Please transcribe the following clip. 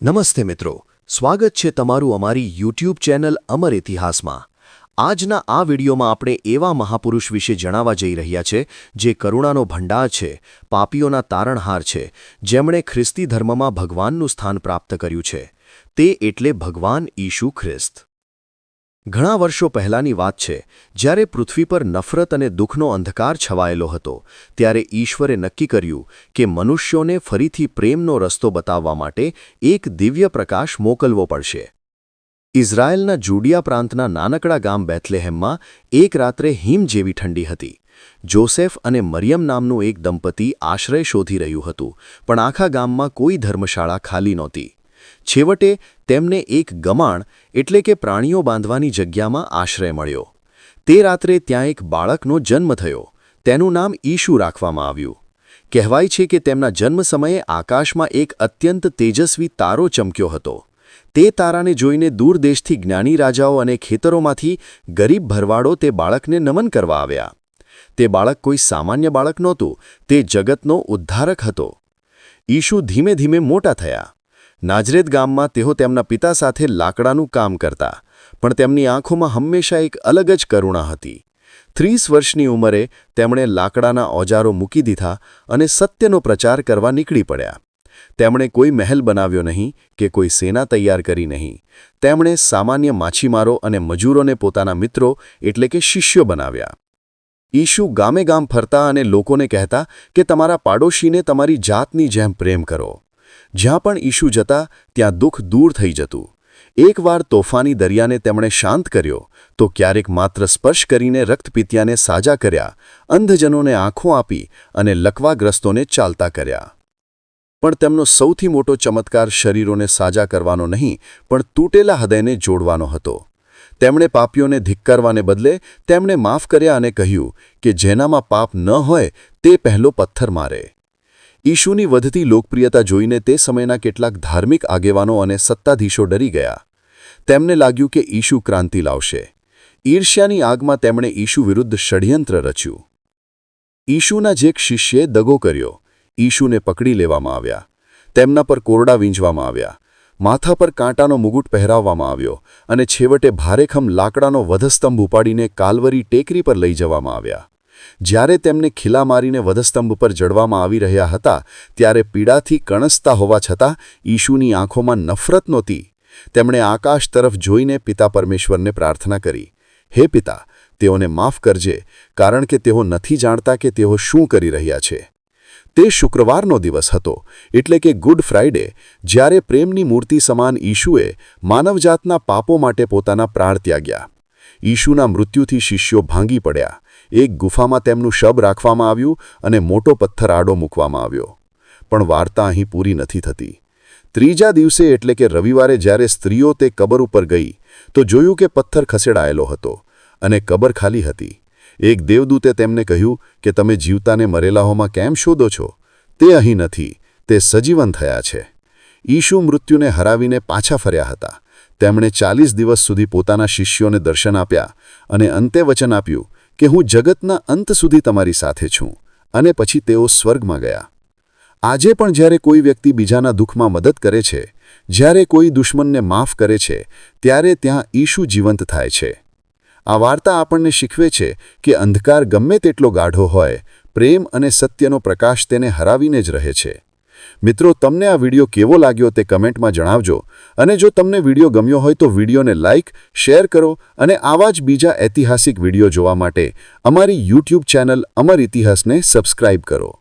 નમસ્તે મિત્રો, સ્વાગત છે તમારું અમારી યુટ્યુબ ચેનલ અમર ઇતિહાસમાં. આજના આ વિડીયોમાં આપણે એવા મહાપુરુષ વિશે જણાવવા જઈ રહ્યા છે, જે કરુણાનો ભંડાર છે, પાપીઓના તારણહાર છે, જેમણે ખ્રિસ્તી ધર્મમાં ભગવાનનું સ્થાન પ્રાપ્ત કર્યું છે. તે એટલે ભગવાન ઈશુ ખ્રિસ્ત. ઘણા વર્ષો પહેલાંની વાત છે, જ્યારે પૃથ્વી પર નફરત અને દુઃખનો અંધકાર છવાયેલો હતો, ત્યારે ઈશ્વરે નક્કી કર્યું કે મનુષ્યોને ફરીથી પ્રેમનો રસ્તો બતાવવા માટે એક દિવ્ય પ્રકાશ મોકલવો પડશે. ઇઝરાયેલના જુડિયા પ્રાંતના નાનકડા ગામ બેથલેહેમમાં એક રાત્રે હિમ જેવી ઠંડી હતી. જોસેફ અને મરિયમ નામનું એક દંપતી આશ્રય શોધી રહ્યું હતું, પણ આખા ગામમાં કોઈ ધર્મશાળા ખાલી નહોતી. છેવટે તેમને એક ગમાણ એટલે કે પ્રાણીઓ બાંધવાની જગ્યામાં આશ્રય મળ્યો. તે રાત્રે ત્યાં એક બાળકનો જન્મ થયો. તેનું નામ ઈશુ રાખવામાં આવ્યું. કહેવાય છે કે તેમના જન્મ સમયે આકાશમાં એક અત્યંત તેજસ્વી તારો ચમક્યો હતો. તે તારાને જોઈને દૂર દેશથી જ્ઞાની રાજાઓ અને ખેતરોમાંથી ગરીબ ભરવાડો તે બાળકને નમન કરવા આવ્યા. તે બાળક કોઈ સામાન્ય બાળક નહોતું, તે જગતનો ઉદ્ધારક હતો. ઈશુ ધીમે ધીમે મોટા થયા. નાજરેત ગામમાં તેઓ તેમના પિતા સાથે લાકડાનું કામ કરતા, પણ તેમની આંખોમાં હંમેશા એક અલગ જ કરુણા હતી. ત્રીસ વર્ષની ઉંમરે તેમણે લાકડાના ઓજારો મૂકી દીધા અને સત્યનો પ્રચાર કરવા નીકળી પડ્યા. તેમણે કોઈ મહેલ બનાવ્યો નહીં કે કોઈ સેના તૈયાર કરી નહીં. તેમણે સામાન્ય માછીમારો અને મજૂરોને પોતાના મિત્રો એટલે કે શિષ્યો બનાવ્યા. ઈશુ ગામે ગામ ફરતા અને લોકોને કહેતા કે તમારા પાડોશીને તમારી જાતની જેમ પ્રેમ કરો. જ્યાં પણ ઈશુ જતા, ત્યાં દુઃખ દૂર થઈ જતું. એકવાર તોફાની દરિયાને તેમણે શાંત કર્યો, તો ક્યારેક માત્ર સ્પર્શ કરીને રક્તપિત્યાને સાજા કર્યા, અંધજનોને આંખો આપી અને લકવાગ્રસ્તોને ચાલતા કર્યા. પણ તેમનો સૌથી મોટો ચમત્કાર શરીરોને સાજા કરવાનો નહીં, પણ તૂટેલા હૃદયને જોડવાનો હતો. તેમણે પાપીઓને ધિક્કારવાને બદલે તેમણે માફ કર્યા અને કહ્યું કે જેનામાં પાપ ન હોય, તે પહેલો પથ્થર મારે. ઈશુની વધતી લોકપ્રિયતા જોઈને તે સમયના કેટલાક ધાર્મિક આગેવાનો અને સત્તાધીશો ડરી ગયા. તેમને લાગ્યું કે ઈશુ ક્રાંતિ લાવશે. ઈર્ષ્યાની આગમાં તેમણે ઈશુ વિરુદ્ધ ષડયંત્ર રચ્યું. ઈશુના જે શિષ્યે દગો કર્યો, ઈશુને પકડી લેવામાં આવ્યા. તેમના પર કોરડા વીંજવામાં આવ્યા. માથા પર કાંટાનો મુગુટ પહેરાવવામાં આવ્યો અને છેવટે ભારેખમ લાકડાનો વધસ્તંભ ઉપાડીને કાલવરી ટેકરી પર લઈ જવામાં આવ્યા. જ્યારે તેમને ખીલા મારીને વધસ્તંભ પર જડવામાં આવી રહ્યા હતા, ત્યારે પીડાથી કણસતા હોવા છતાં ઈશુની આંખોમાં નફરત નહોતી. તેમણે આકાશ તરફ જોઈને પિતા પરમેશ્વરને પ્રાર્થના કરી, હે પિતા, તેઓને માફ કરજે, કારણ કે તેઓ નથી જાણતા કે તેઓ શું કરી રહ્યા છે. તે શુક્રવારનો દિવસ હતો, એટલે કે ગુડ ફ્રાઇડે, જ્યારે પ્રેમની મૂર્તિ સમાન ઈશુએ માનવજાતના પાપો માટે પોતાના પ્રાણ ત્યાગ્યા. ઈશુના મૃત્યુથી શિષ્યો ભાંગી પડ્યા. એક ગુફામાં તેમનું શબ રાખવામાં આવ્યું અને મોટો પથ્થર આડો મૂકવામાં આવ્યો. પણ વાર્તા અહીં પૂરી નથી થતી. ત્રીજા દિવસે એટલે કે રવિવારે જ્યારે સ્ત્રીઓ તે કબર ઉપર ગઈ, તો જોયું કે પથ્થર ખસેડાયેલો હતો અને કબર ખાલી હતી. એક દેવદૂતે તેમને કહ્યું કે તમે જીવતાને મરેલાઓમાં કેમ શોધો છો? તે અહીં નથી, તે સજીવન થયા છે. ઈશુ મૃત્યુને હરાવીને પાછા ફર્યા હતા. તેમણે ચાલીસ દિવસ સુધી પોતાના શિષ્યોને દર્શન આપ્યા અને અંતે વચન આપ્યું કે હું જગતના અંત સુધી તમારી સાથે છું અને પછી તેઓ સ્વર્ગમાં ગયા. આજે પણ જ્યારે કોઈ વ્યક્તિ બીજાના દુઃખમાં મદદ કરે છે, જ્યારે કોઈ દુશ્મનને માફ કરે છે, ત્યારે ત્યાં ઈશુ જીવંત થાય છે. આ વાર્તા આપણને શીખવે છે કે અંધકાર ગમે તેટલો ગાઢો હોય, પ્રેમ અને સત્યનો પ્રકાશ તેને હરાવીને જ રહે છે. મિત્રો, તમને આ વીડિયો કેવો લાગ્યો તે કમેન્ટમાં જણાવજો. અને જો તમને વીડિયો ગમ્યો હોય તો વિડીયોને લાઇક શેર કરો અને આવા જ બીજા ઐતિહાસિક વીડિયો જોવા માટે અમારી યુટ્યુબ ચેનલ અમર ઇતિહાસને સબસ્ક્રાઇબ કરો.